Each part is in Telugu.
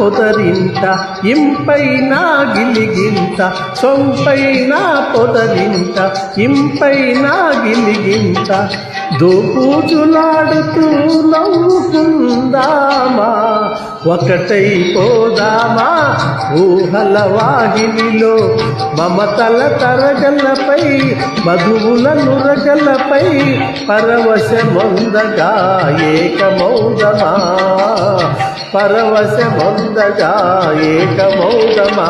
పొదరింత ఇంపైన గిలిగింత సొంపైన పొదరింత ఇంపైన గిలిగింత. దోపూచులాడుతూ నవ్వుకుందామా ఒకటై పోదామా ఊహల వాహినిలో మమతల తరగలపై మధువుల నురగలపై పరవశమొందగా ఏకమౌదమా. పరవశమొందగా ఏకమౌదమా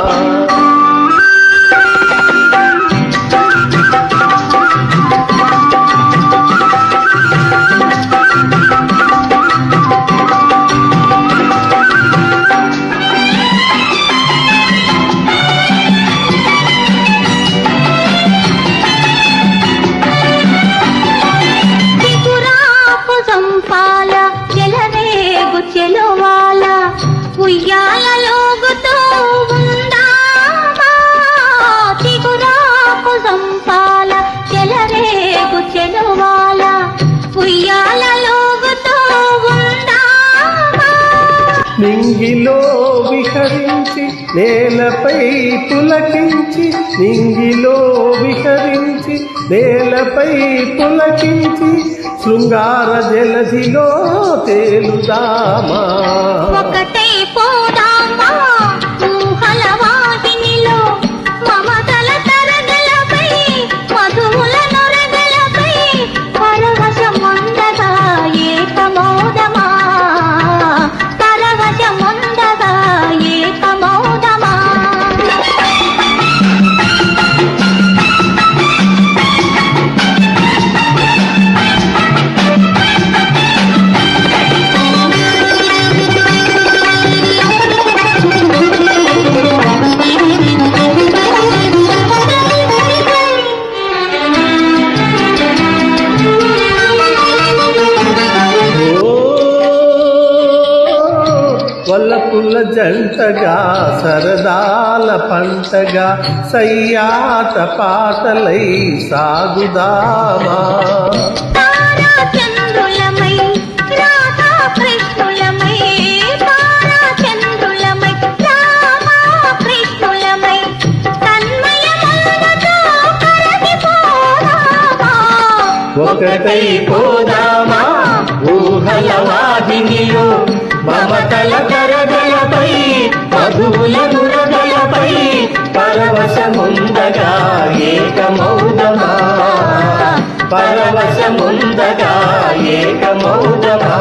నింగిలో విహరించి నేలపై పులకించి నింగిలో విహరించి నేలపై పులకించి శృంగార జలధిలో తేలుదామా. వల్లపుల్ల జంటగా సరదాల పంటగా సయ్యాట పాటలై సాగుదామా. ఒకటై పోదామా. ఊహల మమతల కరదలపై మధువుల నురగలపై పరవశముందగా ఏకమౌదమా పరవశముందగా ఏకమౌదమా